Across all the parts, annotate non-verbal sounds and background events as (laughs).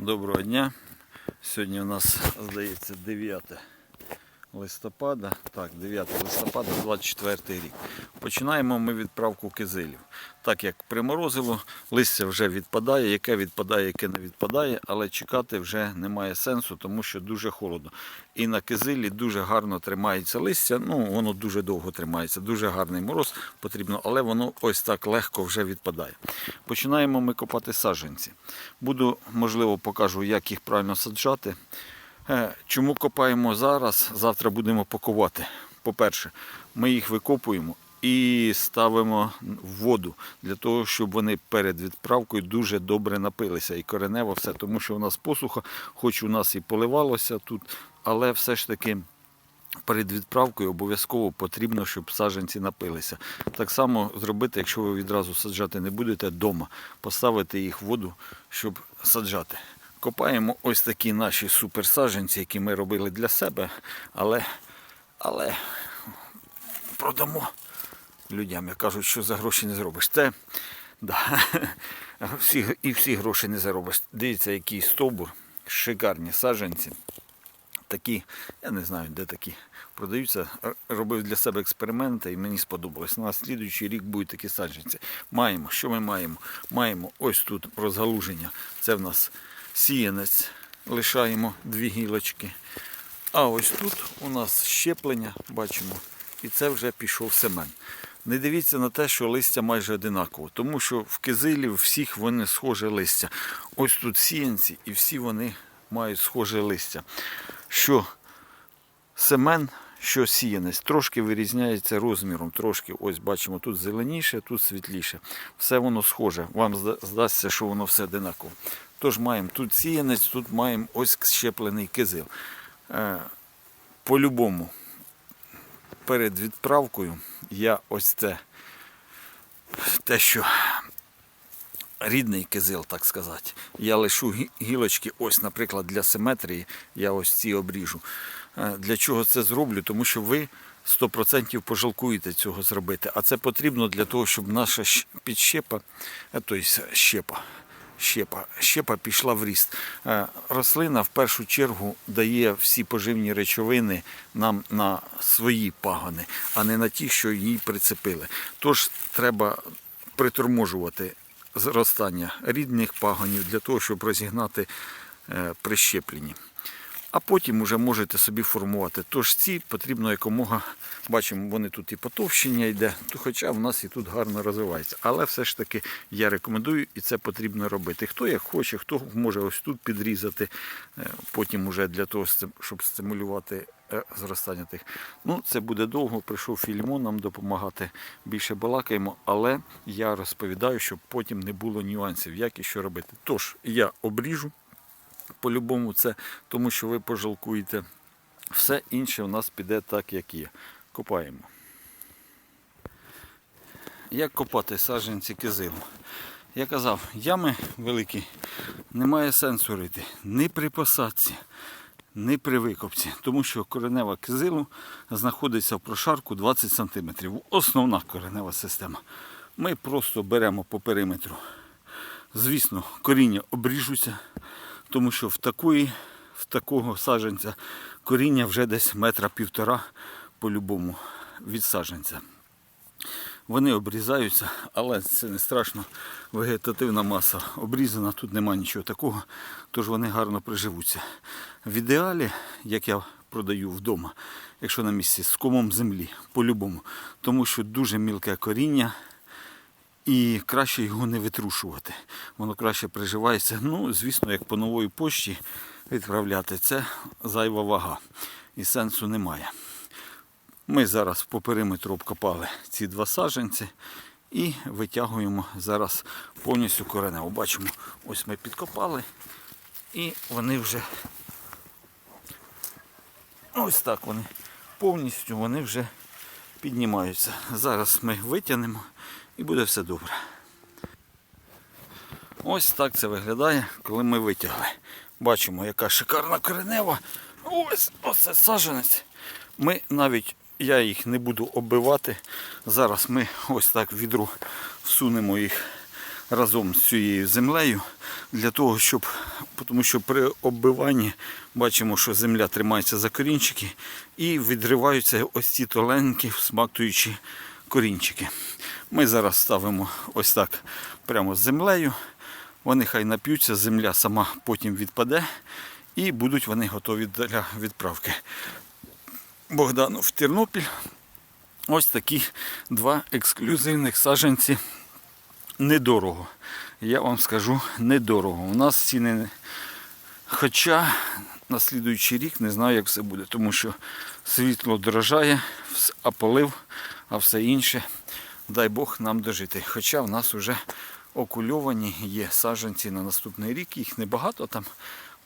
Доброго дня. Сьогодні у нас, здається, 9 листопада. Так, 9 листопада, 24 рік. Починаємо ми відправку кизилів. Так як приморозило, листя вже відпадає, яке відпадає, яке не відпадає, але чекати вже немає сенсу, тому що дуже холодно. І на кизилі дуже гарно тримається листя. Ну, воно дуже довго тримається, дуже гарний мороз потрібно, але воно ось так легко вже відпадає. Починаємо ми копати саджанці. Буду, можливо, покажу, як їх правильно саджати. Е, Чому копаємо зараз? Завтра будемо пакувати. По-перше, ми їх викопуємо і ставимо в воду для того, щоб вони перед відправкою дуже добре напилися і коренево все, тому що у нас посуха, хоч у нас і поливалося тут, але все ж таки. Перед відправкою обов'язково потрібно, щоб саджанці напилися. Так само зробити, якщо ви відразу саджати не будете вдома, поставити їх в воду, щоб саджати. Копаємо ось такі наші суперсаджанці, які ми робили для себе, але, але продамо людям. Я кажуть, що за гроші не зробиш. Це да, (laughs) всі, і всі гроші не заробиш. Дивіться, який стовбур, шикарні саджанці такі, я не знаю, де такі продаються. Робив для себе експерименти і мені сподобалось. На слідуючий рік будуть такі саджанці. Маємо, що ми маємо? Маємо ось тут розгалуження. Це в нас сіянець. Лишаємо дві гілочки. А ось тут у нас щеплення, бачимо, і це вже пішов семен. Не дивіться на те, що листя майже одинаково, тому що в кизилі у всіх вони схоже листя. Ось тут сіянці, і всі вони мають схоже листя. Що семен, що сіянець, трошки вирізняється розміром. Трошки, ось бачимо, тут зеленіше, тут світліше. Все воно схоже. Вам здасться, що воно все одинаково. Тож маємо тут сіянець, тут маємо ось щеплений кизил. Е, По-любому, перед відправкою я ось це, те, що рідний кизил, так сказати. Я лишу гілочки, ось, наприклад, для симетрії, я ось ці обріжу. Е, Для чого це зроблю? Тому що ви 100% пожалкуєте цього зробити. А це потрібно для того, щоб наша підщепа, тобто щепа, щепа, щепа пішла в ріст. Е, Рослина в першу чергу дає всі поживні речовини нам на свої пагони, а не на ті, що їй прицепили. Тож треба приторможувати зростання рідних пагонів для того, щоб розігнати прищеплені. А потім вже можете собі формувати. Тож ці потрібно якомога, бачимо, вони тут і потовщення йде, хоча в нас і тут гарно розвивається. Але все ж таки я рекомендую і це потрібно робити. Хто як хоче, хто може ось тут підрізати, е, потім уже для того, щоб стимулювати е, зростання тих. Ну, це буде довго. Прийшов Філімон нам допомагати. Більше балакаємо, але я розповідаю, щоб потім не було нюансів, як і що робити. Тож я обріжу по-любому це, тому що ви пожалкуєте. Все інше у нас піде так, як є. Копаємо. Як копати саджанці кизилу? Я казав, ями великі, немає сенсу рити ні при посадці, ні при викопці, тому що коренева кизилу знаходиться в прошарку 20 см. Основна коренева система. Ми просто беремо по периметру. Звісно, коріння обріжуться, тому що в такої, в такого саджанця коріння вже десь метра півтора по-любому від саджанця. Вони обрізаються, але це не страшно. Вегетативна маса обрізана, тут нема нічого такого, тож вони гарно приживуться. В ідеалі, як я продаю вдома, якщо на місці з комом землі, по-любому, тому що дуже мілке коріння. І краще його не витрушувати. Воно краще приживається. Ну, звісно, як по нової пошті відправляти, це зайва вага. І сенсу немає. Ми зараз по периметру обкопали ці два саджанці і витягуємо зараз повністю коренево. Бачимо, ось ми підкопали і вони вже ось так вони повністю вони вже піднімаються. Зараз ми витягнемо і буде все добре. Ось так це виглядає, коли ми витягли. Бачимо, яка шикарна коренева. Ось оце саджанець. Ми навіть, я їх не буду оббивати. Зараз ми ось так в відро всунемо їх разом з цією землею для того, щоб, тому що при оббиванні бачимо, що земля тримається за корінчики і відриваються ось ці толенькі, смактуючі корінчики. Ми зараз ставимо ось так прямо з землею. Вони хай нап'ються, земля сама потім відпаде і будуть вони готові для відправки. Богдану в Тернопіль. Ось такі два ексклюзивних саджанці. Недорого. Я вам скажу недорого. У нас ціни. Хоча на слідуючий рік не знаю, як все буде, тому що світло дорожає, а полив, а все інше. Дай Бог нам дожити. Хоча в нас вже окульовані є саджанці на наступний рік, їх небагато там,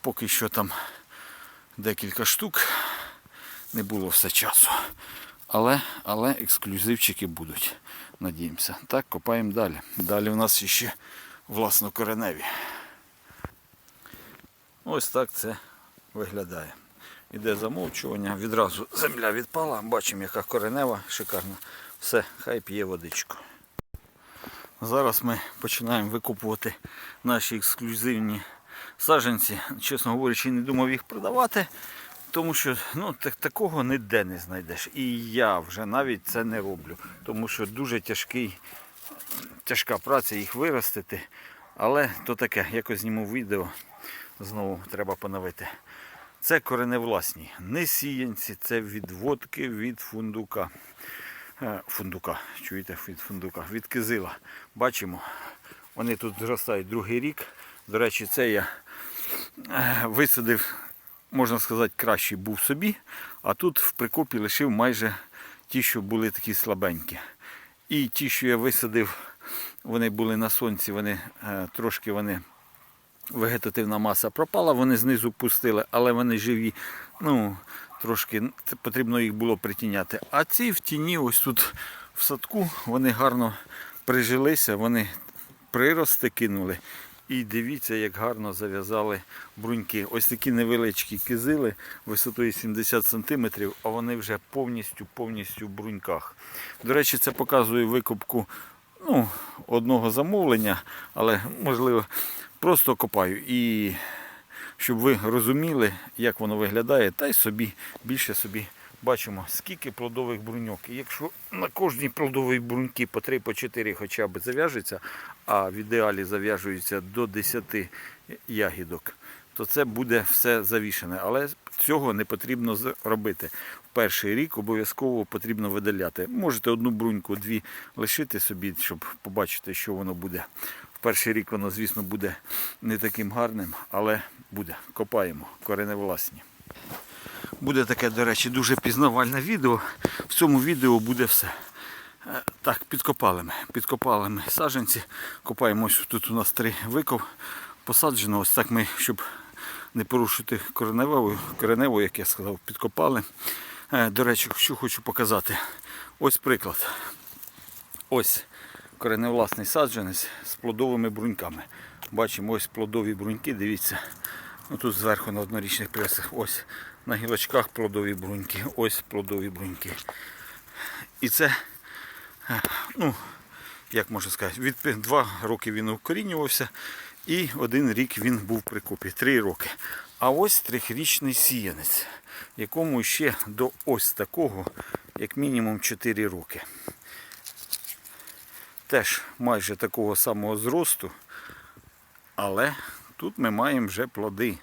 поки що там декілька штук. Не було все часу. Але, але ексклюзивчики будуть. Надіємося. Так, копаємо далі. Далі у нас ще власнокореневі. Ось так це виглядає. Іде замовчування, відразу земля відпала, бачимо, яка коренева, шикарна. Все, хай п'є водичку. Зараз ми починаємо викопувати наші ексклюзивні саджанці. Чесно говорячи, не думав їх продавати, тому що ну, так, такого ніде не знайдеш. І я вже навіть це не роблю, тому що дуже тяжкий, тяжка праця їх виростити. Але то таке, якось зніму відео, знову треба поновити. Це кореневласні, не сіянці, це відводки від фундука. Е, Фундука, чуєте, від фундука, від кизила. Бачимо, вони тут зростають другий рік. До речі, це я е, висадив, можна сказати, кращий був собі, а тут в прикопі лишив майже ті, що були такі слабенькі. І ті, що я висадив, вони були на сонці, вони е, трошки вони вегетативна маса пропала, вони знизу пустили, але вони живі. Ну, трошки потрібно їх було притіняти. А ці в тіні, ось тут в садку, вони гарно прижилися, вони прирости кинули. І дивіться, як гарно зав'язали бруньки. Ось такі невеличкі кизили висотою 70 см, а вони вже повністю повністю в бруньках. До речі, це показує викупку ну, одного замовлення, але можливо просто копаю. І щоб ви розуміли, як воно виглядає, та й собі більше собі бачимо, скільки плодових бруньок. І якщо на кожній плодовій бруньки по 3 по 4 хоча б зав'яжеться, а в ідеалі зав'яжується до 10 ягідок, то це буде все завішане. Але цього не потрібно робити. В перший рік обов'язково потрібно видаляти. Можете одну бруньку, дві лишити собі, щоб побачити, що воно буде. Перший рік воно, звісно, буде не таким гарним, але буде. Копаємо, кореневласні. Буде таке, до речі, дуже пізнавальне відео. В цьому відео буде все. Е, Так, підкопали ми. Підкопали ми саджанці. Копаємо ось тут у нас три виков посаджено. Ось так ми, щоб не порушити кореневу, кореневу, як я сказав, підкопали. Е, До речі, що хочу показати. Ось приклад. Ось кореневласний саджанець з плодовими бруньками. Бачимо ось плодові бруньки, дивіться. Ну, тут зверху на однорічних пресах. Ось на гілочках плодові бруньки, ось плодові бруньки. І це, е, ну, як можна сказати, від два роки він укорінювався і один рік він був при купі. Три роки. А ось трьохрічний сіянець, якому ще до ось такого, як мінімум 4 роки. Теж майже такого самого зросту, але тут ми маємо вже плоди.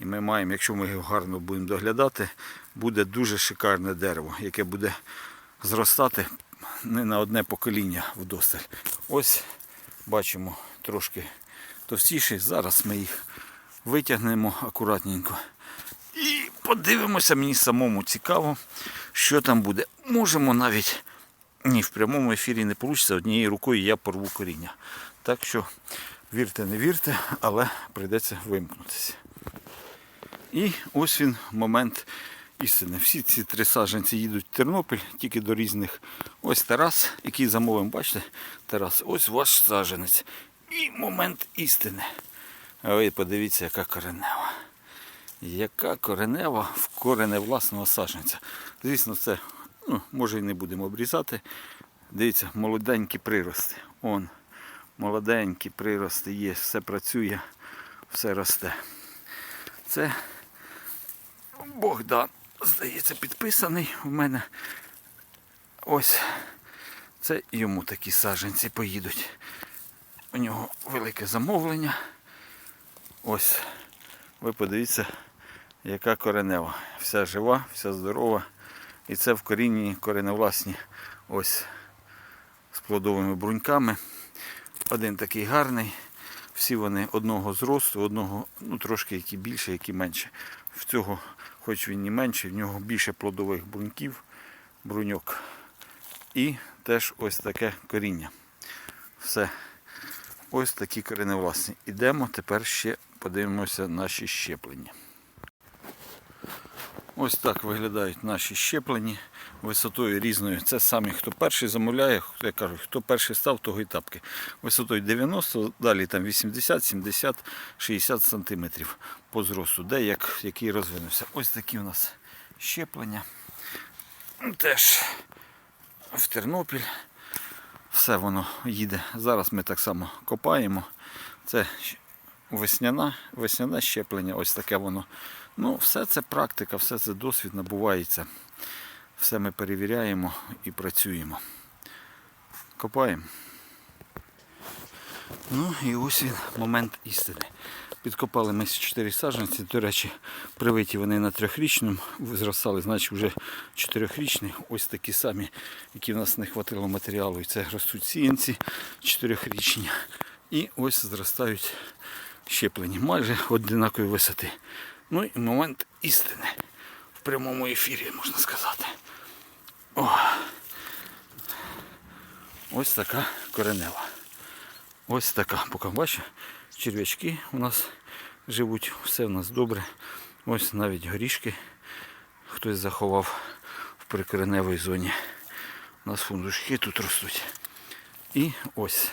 І ми маємо, якщо ми його гарно будемо доглядати, буде дуже шикарне дерево, яке буде зростати не на одне покоління вдосталь. Ось бачимо трошки товстіші. Зараз ми їх витягнемо акуратненько. І подивимося, мені самому цікаво, що там буде. Можемо навіть ні, в прямому ефірі не вийде, однією рукою я порву коріння. Так що вірте, не вірте, але прийдеться вимкнутися. І ось він момент істини. Всі ці три саджанці їдуть в Тернопіль, тільки до різних. Ось Тарас, який замовив, бачите, Тарас, ось ваш саджанець. І момент істини. А ви подивіться, яка коренева. Яка коренева в корене власного саджанця. Звісно, це ну, може і не будемо обрізати. Дивіться, молоденькі прирости. Он молоденькі прирости є, все працює, все росте. Це Богдан, здається, підписаний у мене. Ось це йому такі саджанці поїдуть. У нього велике замовлення. Ось, ви подивіться, яка коренева. Вся жива, вся здорова. І це в корінні кореневласні ось з плодовими бруньками. Один такий гарний. Всі вони одного зросту, одного, ну трошки які більше, які менше. В цього, хоч він і менший, в нього більше плодових бруньків, бруньок. І теж ось таке коріння. Все. Ось такі кореневласні. Ідемо тепер ще подивимося наші щеплення. Ось так виглядають наші щеплені висотою різною. Це самі, хто перший замовляє, я кажу, хто перший став, того і тапки. Висотою 90, далі там 80, 70, 60 сантиметрів по зросту, де як, який розвинувся. Ось такі у нас щеплення. Теж в Тернопіль. Все воно їде. Зараз ми так само копаємо. Це весняна, весняне щеплення, ось таке воно. Ну, все це практика, все це досвід набувається. Все ми перевіряємо і працюємо. Копаємо. Ну і ось він, момент істини. Підкопали ми 4 саджанці. До речі, привиті вони на трьохрічному, зростали, значить вже чотирьохрічні. Ось такі самі, які в нас не хватило матеріалу. І це ростуть сіянці чотирьохрічні. І ось зростають щеплені, майже однакової висоти. Ну і момент істини. В прямому ефірі, можна сказати. О. Ось така коренева. Ось така, поки бачу, черв'ячки у нас живуть, все в нас добре. Ось навіть горішки хтось заховав в прикореневій зоні. У нас фундучки тут ростуть. І ось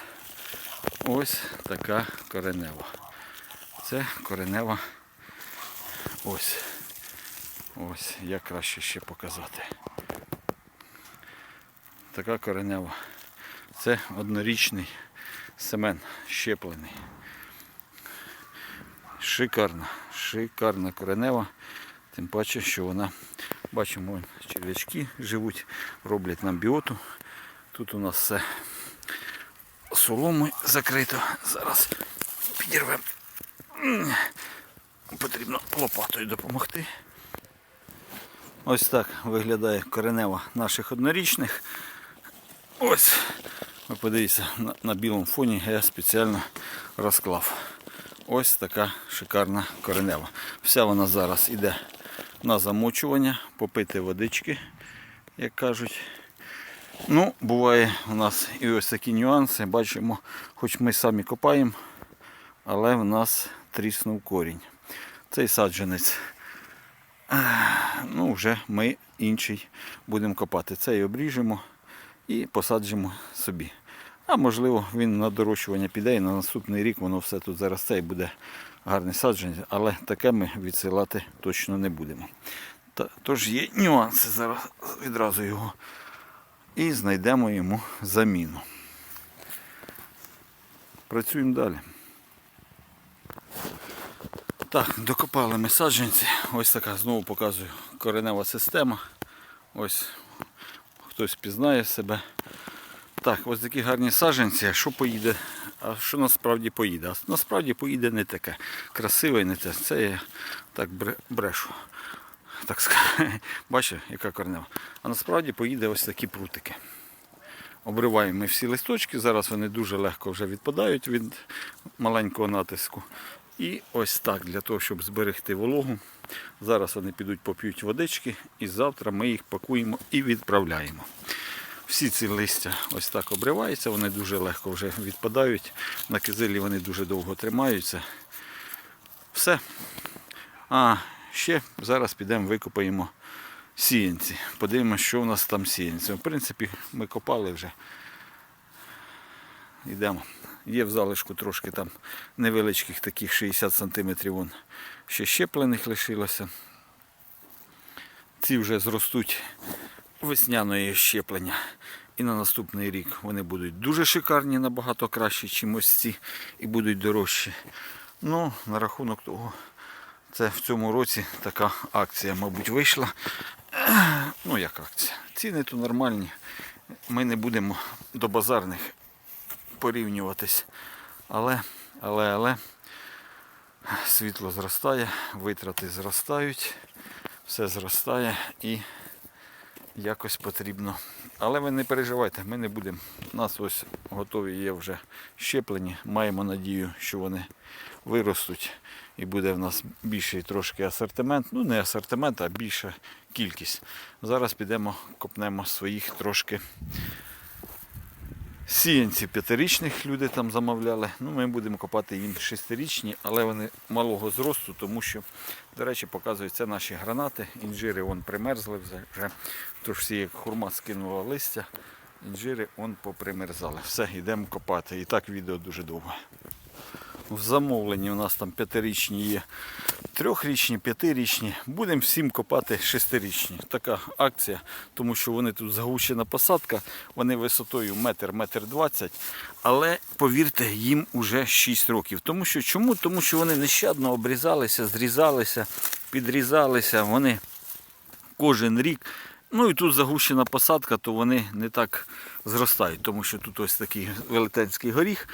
ось така коренева. Це коренева. Ось. Ось, як краще ще показати. Така коренева. Це однорічний семен щеплений. Шикарна, шикарна коренева. Тим паче, що вона, бачимо, черв'ячки живуть, роблять нам біоту. Тут у нас все соломою закрито. Зараз підірвемо. Потрібно лопатою допомогти. Ось так виглядає коренева наших однорічних. Ось, ви подивіться, на, на білому фоні я спеціально розклав. Ось така шикарна коренева. Вся вона зараз іде на замочування, попити водички, як кажуть. Ну, буває у нас і ось такі нюанси. Бачимо, хоч ми самі копаємо, але в нас тріснув корінь. Цей саджанець ну, вже ми інший будемо копати. Цей обріжемо і посаджимо собі. А можливо, він на дорощування піде і на наступний рік воно все тут зараз це і буде гарне садження, але таке ми відсилати точно не будемо. Та, тож є нюанси, зараз відразу його і знайдемо йому заміну. Працюємо далі. Так, докопали ми саджанці. Ось така знову показую коренева система. Ось хтось пізнає себе. Так, ось такі гарні саджанці, що поїде, а що насправді поїде? А насправді поїде не таке. Красиве не те. Це я так брешу. Так сказати. (laughs) Бачите, яка коренева. А насправді поїде ось такі прутики. Обриваємо ми всі листочки, зараз вони дуже легко вже відпадають від маленького натиску. І ось так, для того, щоб зберегти вологу. Зараз вони підуть поп'ють водички і завтра ми їх пакуємо і відправляємо. Всі ці листя ось так обриваються, вони дуже легко вже відпадають. На кизилі вони дуже довго тримаються. Все. А ще зараз підемо викопаємо сіянці. Подивимося, що у нас там сіянці. В принципі, ми копали вже. Йдемо. Є в залишку трошки там невеличких таких 60 см вон ще щеплених лишилося. Ці вже зростуть весняної щеплення. І на наступний рік вони будуть дуже шикарні, набагато кращі, ніж ось ці, і будуть дорожчі. Ну, на рахунок того, це в цьому році така акція, мабуть, вийшла. Ну, як акція. Ціни то нормальні. Ми не будемо до базарних порівнюватись. Але, але, але світло зростає, витрати зростають, все зростає і якось потрібно. Але ви не переживайте, ми не будемо. У нас ось готові є вже щеплені. Маємо надію, що вони виростуть і буде в нас більший трошки асортимент. Ну не асортимент, а більша кількість. Зараз підемо, копнемо своїх трошки сіянці п'ятирічних люди там замовляли. Ну, ми будемо копати їм шестирічні, але вони малого зросту, тому що, до речі, показують це наші гранати. Інжири вон примерзли вже. Тож всі як хурма скинула листя, інжири вон попримерзали. Все, йдемо копати. І так відео дуже довго. В замовленні у нас там п'ятирічні є, трьохрічні, п'ятирічні. Будемо всім копати шестирічні. Така акція, тому що вони тут загущена посадка, вони висотою метр, метр двадцять. Але повірте, їм уже 6 років. Тому що чому? Тому що вони нещадно обрізалися, зрізалися, підрізалися. Вони кожен рік. Ну і тут загущена посадка, то вони не так зростають, тому що тут ось такий велетенський горіх.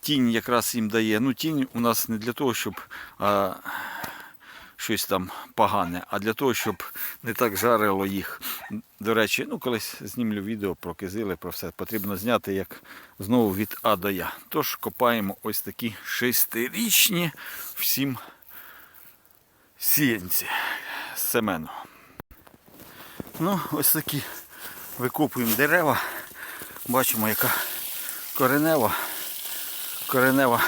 Тінь якраз їм дає. Ну, тінь у нас не для того, щоб а, щось там погане, а для того, щоб не так жарило їх. До речі, ну колись знімлю відео про кизили, про все. Потрібно зняти як знову від А до Я. Тож копаємо ось такі шестирічні всім сіянці семену. Ну, ось такі викопуємо дерева. Бачимо, яка коренева. Коренева,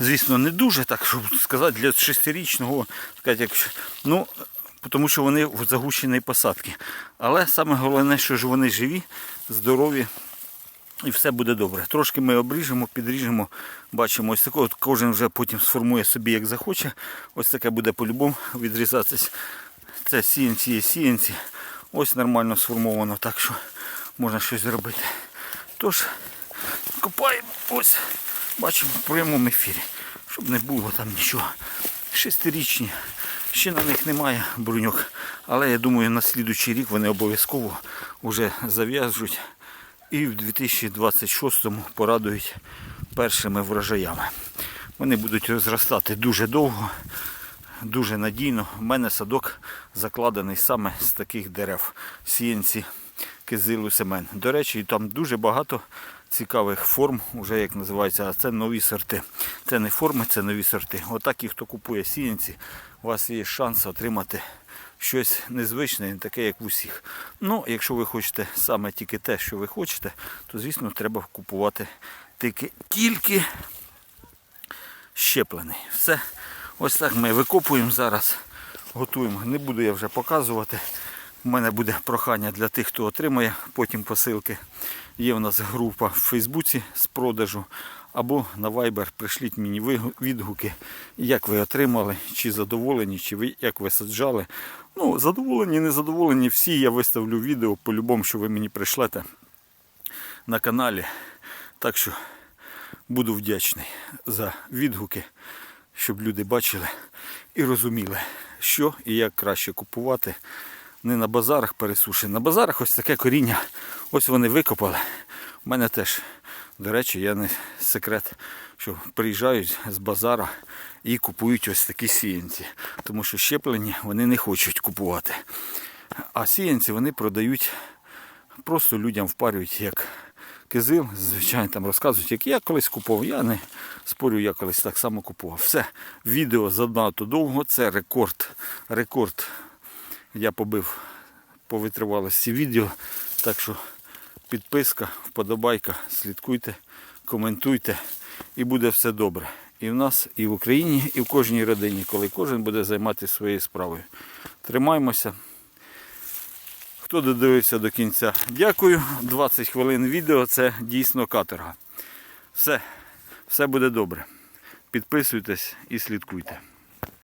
звісно, не дуже, так щоб сказати, для шестирічного, сказати, якщо, ну, тому що вони в загущеній посадці. Але саме головне, що ж вони живі, здорові і все буде добре. Трошки ми обріжемо, підріжемо, бачимо ось таке. От кожен вже потім сформує собі, як захоче. Ось таке буде по-любому відрізатись. Це сіянці є сіянці. Ось нормально сформовано, так що можна щось зробити. Тож, копаємо ось. Бачимо в прямому ефірі, щоб не було там нічого. Шестирічні, ще на них немає бруньок, але я думаю, на слідуючий рік вони обов'язково вже зав'яжуть і в 2026-му порадують першими врожаями. Вони будуть розростати дуже довго, дуже надійно. У мене садок закладений саме з таких дерев. Сіянці кизилу семен. До речі, там дуже багато цікавих форм, вже як називається, а це нові сорти. Це не форми, це нові сорти. Отак і хто купує сіянці, у вас є шанс отримати щось незвичне, не таке, як в усіх. Ну, якщо ви хочете саме тільки те, що ви хочете, то звісно треба купувати тільки, тільки щеплений. Все. Ось так ми викопуємо зараз, готуємо. Не буду я вже показувати. У мене буде прохання для тих, хто отримає потім посилки. Є в нас група в Фейсбуці з продажу. Або на Viber прийшліть мені відгуки, як ви отримали, чи задоволені, чи ви як ви саджали. Ну, задоволені, не задоволені, всі я виставлю відео по-любому, що ви мені прийшлете на каналі. Так що буду вдячний за відгуки, щоб люди бачили і розуміли, що і як краще купувати. Не на базарах пересушені. На базарах ось таке коріння. Ось вони викопали. У мене теж, до речі, я не секрет, що приїжджають з базара і купують ось такі сіянці. Тому що щеплені вони не хочуть купувати. А сіянці вони продають, просто людям впарюють як кизил. Звичайно, там розказують, як я колись купував. Я не спорю, я колись так само купував. Все, відео занадто довго, це рекорд. Рекорд я побив по витривалості відео. Так що підписка, вподобайка, слідкуйте, коментуйте і буде все добре. І в нас, і в Україні, і в кожній родині, коли кожен буде займатися своєю справою. Тримаймося. Хто додивився до кінця, дякую. 20 хвилин відео це дійсно каторга. Все, все буде добре. Підписуйтесь і слідкуйте.